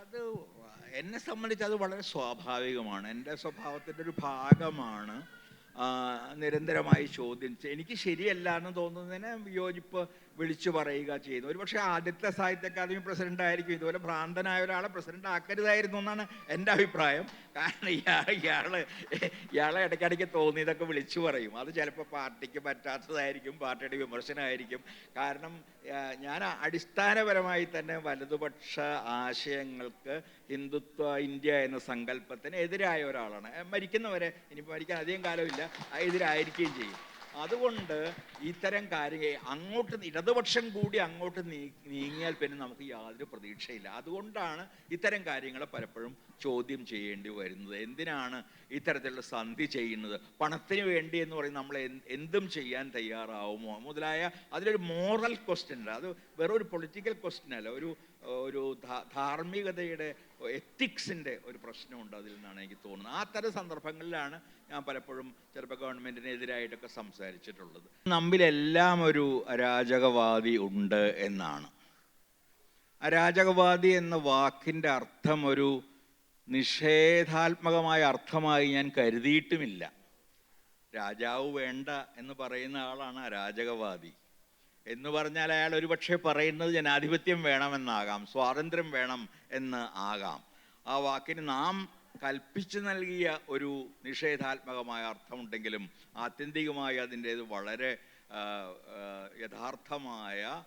അത് എന്നെ സംബന്ധിച്ച് അത് വളരെ സ്വാഭാവികമാണ്. എന്റെ സ്വഭാവത്തിന്റെ ഒരു ഭാഗമാണ് നിരന്തരമായി ചോദ്യം എനിക്ക് ശരിയല്ല എന്ന് തോന്നുന്നതിന് വിയോജിപ്പ് വിളിച്ചു പറയുക ചെയ്യുന്നു ഒരു പക്ഷേ ആദ്യത്തെ സാഹിത്യ അക്കാദമി പ്രസിഡന്റ് ആയിരിക്കും. ഇതുപോലെ ഭ്രാന്തനായ ഒരാളെ പ്രസിഡന്റ് ആക്കരുതായിരുന്നു എന്നാണ് എന്റെ അഭിപ്രായം. കാരണം ഇയാൾ ഇയാൾ ഇയാളെ ഇടയ്ക്കിടയ്ക്ക് തോന്നിയതൊക്കെ വിളിച്ചു പറയും. അത് ചിലപ്പോൾ പാർട്ടിക്ക് പറ്റാത്തതായിരിക്കും പാർട്ടിയുടെ വിമർശനമായിരിക്കും കാരണം ഞാൻ അടിസ്ഥാനപരമായി തന്നെ വലതുപക്ഷ ആശയങ്ങൾക്ക് ഹിന്ദുത്വ ഇന്ത്യ എന്ന സങ്കല്പത്തിന് എതിരായ ഒരാളാണ്. മരിക്കുന്നവരെ ഇനിയിപ്പോൾ മരിക്കാൻ അധികം കാലമില്ല എതിരായിരിക്കുകയും ചെയ്യും. അതുകൊണ്ട് ഇത്തരം കാര്യങ്ങൾ അങ്ങോട്ട് ഇടതുപക്ഷം കൂടി അങ്ങോട്ട് നീങ്ങിയാൽ പിന്നെ നമുക്ക് യാതൊരു പ്രതീക്ഷയില്ല. അതുകൊണ്ടാണ് ഇത്തരം കാര്യങ്ങളെ പലപ്പോഴും ചോദ്യം ചെയ്യേണ്ടി വരുന്നത്. എന്തിനാണ് ഇത്തരത്തിലുള്ള സന്ധി ചെയ്യുന്നത്? പണത്തിന് വേണ്ടി എന്ന് പറയുന്നത് നമ്മൾ എന്തും ചെയ്യാൻ തയ്യാറാവുമോ? മുതലായ അതിലൊരു മോറൽ ക്വസ്റ്റ്യൻ ഉണ്ട്. അത് വെറും ഒരു പൊളിറ്റിക്കൽ ക്വസ്റ്റ്യൻ അല്ല ഒരു ഒരു ധാർമ്മികതയുടെ എത്തിക്സിന്റെ ഒരു പ്രശ്നമുണ്ട് അതിൽ നിന്നാണ് എനിക്ക് തോന്നുന്നത്. ആ തരം സന്ദർഭങ്ങളിലാണ് ഞാൻ പലപ്പോഴും ചിലപ്പോൾ ഗവൺമെന്റിനെതിരായിട്ടൊക്കെ സംസാരിച്ചിട്ടുള്ളത്. നമ്മിലെല്ലാം ഒരു അരാജകവാദി ഉണ്ട് എന്നാണ്. അരാജകവാദി എന്ന വാക്കിന്റെ അർത്ഥം ഒരു നിഷേധാത്മകമായ അർത്ഥമായി ഞാൻ കരുതിയിട്ടുമില്ല. രാജാവ് വേണ്ട എന്ന് പറയുന്ന ആളാണ് അരാജകവാദി. എന്ന് പറഞ്ഞാൽ അയാൾ ഒരുപക്ഷെ പറയുന്നത് ജനാധിപത്യം വേണമെന്നാകാം സ്വാതന്ത്ര്യം വേണം എന്ന് ആകാം. ആ വാക്കിന് നാം കൽപ്പിച്ചു നൽകിയ ഒരു നിഷേധാത്മകമായ അർത്ഥമുണ്ടെങ്കിലും ആത്യന്തികമായി അതിന്റേത് വളരെ യഥാർത്ഥമായ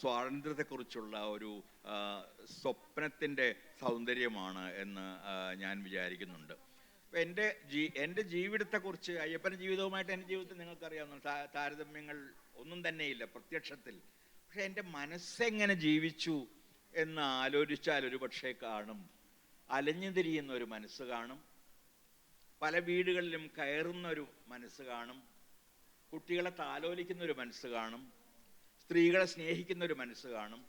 സ്വാതന്ത്ര്യത്തെക്കുറിച്ചുള്ള ഒരു സ്വപ്നത്തിന്റെ സൗന്ദര്യമാണ് എന്ന് ഞാൻ വിചാരിക്കുന്നുണ്ട്. എന്റെ ജീ എന്റെ ജീവിതത്തെക്കുറിച്ച് അയ്യപ്പന്റെ ജീവിതവുമായിട്ട് എന്റെ ജീവിതത്തിൽ നിങ്ങൾക്കറിയാവുന്ന താരതമ്യങ്ങൾ ഒന്നും തന്നെയില്ല പ്രത്യക്ഷത്തിൽ. പക്ഷെ എന്റെ മനസ്സെങ്ങനെ ജീവിച്ചു എന്ന് ആലോചിച്ചാൽ ഒരു പക്ഷേ കാണും. അലഞ്ഞു തിരിയുന്ന ഒരു മനസ്സ് കാണും. പല വീടുകളിലും കയറുന്ന ഒരു മനസ്സ് കാണും. കുട്ടികളെ താലോലിക്കുന്ന ഒരു മനസ്സ് കാണും. സ്ത്രീകളെ സ്നേഹിക്കുന്ന ഒരു മനസ്സ് കാണും.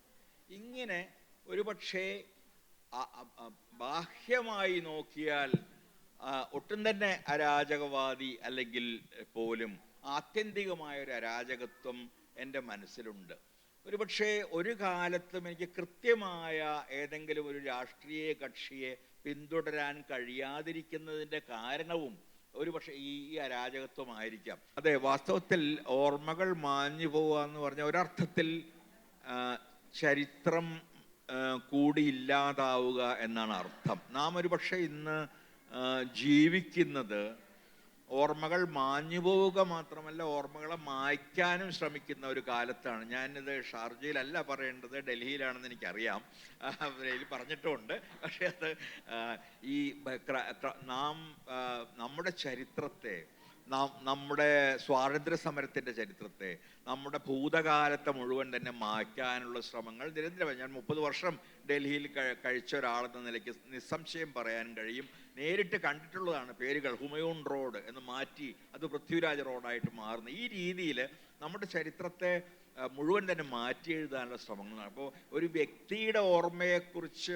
ഇങ്ങനെ ഒരു പക്ഷേ ബാഹ്യമായി നോക്കിയാൽ ഒട്ടും തന്നെ അരാജകവാദി അല്ലെങ്കിൽ പോലും ആത്യന്തികമായ ഒരു അരാജകത്വം എന്റെ മനസ്സിലുണ്ട്. ഒരു പക്ഷേ ഒരു കാലത്തും എനിക്ക് കൃത്യമായ ഏതെങ്കിലും ഒരു രാഷ്ട്രീയ കക്ഷിയെ പിന്തുടരാൻ കഴിയാതിരിക്കുന്നതിന്റെ കാരണവും ഒരു പക്ഷേ ഈ അരാജകത്വമായിരിക്കാം. അതെ വാസ്തവത്തിൽ ഓർമ്മകൾ മാഞ്ഞു പോവുക എന്ന് പറഞ്ഞ ഒരർത്ഥത്തിൽ ചരിത്രം കൂടിയില്ലാതാവുക എന്നാണ് അർത്ഥം. നാം ഒരുപക്ഷേ ഇന്ന് ജീവിക്കുന്നത് ഓർമ്മകൾ മാഞ്ഞു പോവുക മാത്രമല്ല ഓർമ്മകളെ മായ്ക്കാനും ശ്രമിക്കുന്ന ഒരു കാലത്താണ്. ഞാനിത് ഷാർജയിലല്ല പറയേണ്ടത് ഡൽഹിയിലാണെന്ന് എനിക്കറിയാം. ഡൽഹിയിൽ പറഞ്ഞിട്ടുമുണ്ട് പക്ഷേ അത് ഈ നാം നമ്മുടെ ചരിത്രത്തെ നാം നമ്മുടെ സ്വാതന്ത്ര്യ സമരത്തിന്റെ ചരിത്രത്തെ നമ്മുടെ ഭൂതകാലത്തെ മുഴുവൻ തന്നെ മായ്ക്കാനുള്ള ശ്രമങ്ങൾ നിരന്തരമായി. ഞാൻ മുപ്പത് വർഷം ഡൽഹിയിൽ കഴി- കഴിച്ച ഒരാളെന്ന നിലയ്ക്ക് നിസ്സംശയം പറയാൻ കഴിയും. നേരിട്ട് കണ്ടിട്ടുള്ളതാണ് പേരുകൾ ഹുമയൂൺ റോഡ് എന്ന് മാറ്റി അത് പൃഥ്വിരാജ് റോഡായിട്ട് മാറുന്നു ഈ രീതിയിൽ നമ്മുടെ ചരിത്രത്തെ മുഴുവൻ തന്നെ മാറ്റി എഴുതാനുള്ള ശ്രമങ്ങളാണ് അപ്പോൾ ഒരു വ്യക്തിയുടെ ഓർമ്മയെക്കുറിച്ച്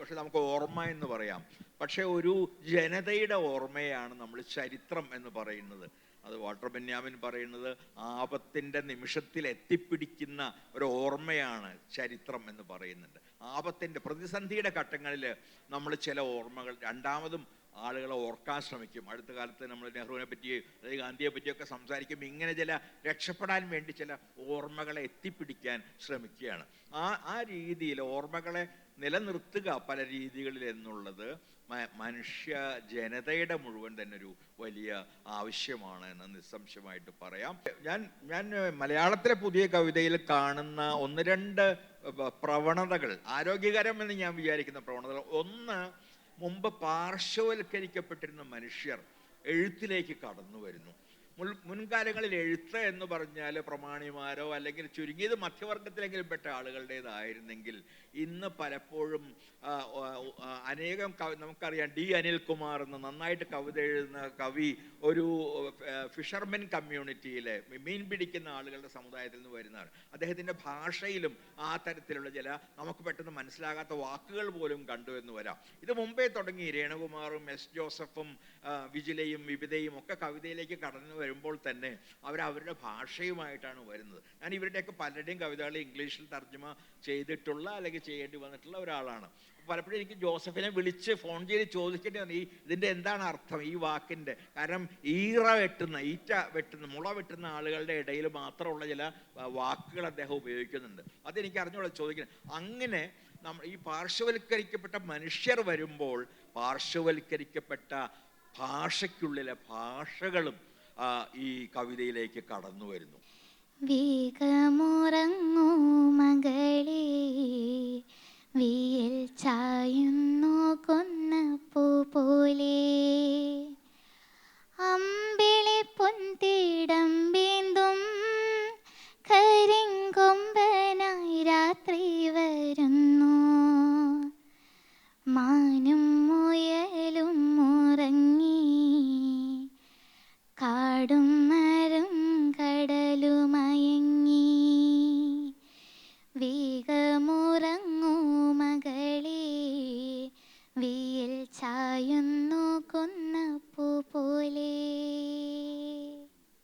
പക്ഷെ നമുക്ക് ഓർമ്മ എന്ന് പറയാം. പക്ഷേ ഒരു ജനതയുടെ ഓർമ്മയാണ് നമ്മൾ ചരിത്രം എന്ന് പറയുന്നത്. അത് വാട്ടർ ബെന്യാമിൻ പറയുന്നത് ആപത്തിന്റെ നിമിഷത്തിൽ എത്തിപ്പിടിക്കുന്ന ഒരു ഓർമ്മയാണ് ചരിത്രം എന്ന് പറയുന്നുണ്ട്. ആപത്തിന്റെ പ്രതിസന്ധിയുടെ ഘട്ടങ്ങളിൽ നമ്മൾ ചില ഓർമ്മകൾ രണ്ടാമതും ആളുകളെ ഓർക്കാൻ ശ്രമിക്കും. അടുത്ത കാലത്ത് നമ്മൾ നെഹ്റുവിനെ പറ്റി അല്ലെങ്കിൽ ഗാന്ധിയെ പറ്റിയൊക്കെ സംസാരിക്കുമ്പോൾ ഇങ്ങനെ ചില രക്ഷപ്പെടാൻ വേണ്ടി ചില ഓർമ്മകളെ എത്തിപ്പിടിക്കാൻ ശ്രമിക്കുകയാണ്. ആ ആ രീതിയിൽ ഓർമ്മകളെ നിലനിർത്തുക പല രീതികളിൽ എന്നുള്ളത് മനുഷ്യ ജനതയുടെ മുഴുവൻ തന്നെ ഒരു വലിയ ആവശ്യമാണ് എന്ന് നിസ്സംശയമായിട്ട് പറയാം. ഞാൻ ഞാൻ മലയാളത്തിലെ പുതിയ കവിതയിൽ കാണുന്ന ഒന്ന് രണ്ട് പ്രവണതകൾ ആരോഗ്യകരം എന്ന് ഞാൻ വിചാരിക്കുന്ന പ്രവണതകൾ. ഒന്ന് മുമ്പ് പാർശ്വവൽക്കരിക്കപ്പെട്ടിരുന്ന മനുഷ്യർ എഴുത്തിലേക്ക് കടന്നു വരുന്നു മുൻകാലങ്ങളിൽ എഴുത്ത് എന്ന് പറഞ്ഞാൽ പ്രമാണിമാരോ അല്ലെങ്കിൽ ചുരുങ്ങിയത് മധ്യവർഗത്തിലെങ്കിലും പെട്ട ആളുകളുടേതായിരുന്നെങ്കിൽ ഇന്ന് പലപ്പോഴും അനേകം കവി നമുക്കറിയാം ഡി അനിൽകുമാർ എന്ന് നന്നായിട്ട് കവിത എഴുതുന്ന കവി ഒരു ഫിഷർമെൻ കമ്മ്യൂണിറ്റിയിലെ മീൻ പിടിക്കുന്ന ആളുകളുടെ സമുദായത്തിൽ നിന്ന് വരുന്നതാണ്. അദ്ദേഹത്തിന്റെ ഭാഷയിലും ആ തരത്തിലുള്ള ചില നമുക്ക് പെട്ടെന്ന് മനസ്സിലാകാത്ത വാക്കുകൾ പോലും കണ്ടു എന്ന് വരാം. ഇത് മുമ്പേ തുടങ്ങി രേണുകുമാറും എസ് ജോസഫും വിജിലയും വിവിധയും ഒക്കെ കവിതയിലേക്ക് കടന്നു വരുമ്പോൾ തന്നെ അവർ അവരുടെ ഭാഷയുമായിട്ടാണ് വരുന്നത്. ഞാൻ ഇവരുടെയൊക്കെ പലരുടെയും കവിതകൾ ഇംഗ്ലീഷിൽ തർജമ ചെയ്തിട്ടുള്ള അല്ലെങ്കിൽ ചെയ്യേണ്ടി വന്നിട്ടുള്ള ഒരാളാണ്. പലപ്പോഴും എനിക്ക് ജോസഫിനെ വിളിച്ച് ഫോൺ ചെയ്ത് ചോദിക്കേണ്ടി വന്നു. ഈ ഇതിന്റെ എന്താണ് അർത്ഥം? ഈ വാക്കിന്റെ. കാരണം ഈറ വെട്ടുന്ന ഈറ്റ വെട്ടുന്ന മുള വെട്ടുന്ന ആളുകളുടെ ഇടയിൽ മാത്രമുള്ള ചില വാക്കുകൾ അദ്ദേഹം ഉപയോഗിക്കുന്നുണ്ട്. അതെനിക്ക് അറിഞ്ഞോളാം ചോദിക്കുന്നത്. അങ്ങനെ നമ്മൾ ഈ പാർശ്വവൽക്കരിക്കപ്പെട്ട മനുഷ്യർ വരുമ്പോൾ പാർശ്വവൽക്കരിക്കപ്പെട്ട ഭാഷയ്ക്കുള്ളിലെ ഭാഷകളും ഈ കവിതയിലേക്ക് കടന്നു വരുന്നു. വേഗമുറങ്ങൂ മകളെ വിയൽ ചായുന്നു കൊന്നപ്പൂ പോലെ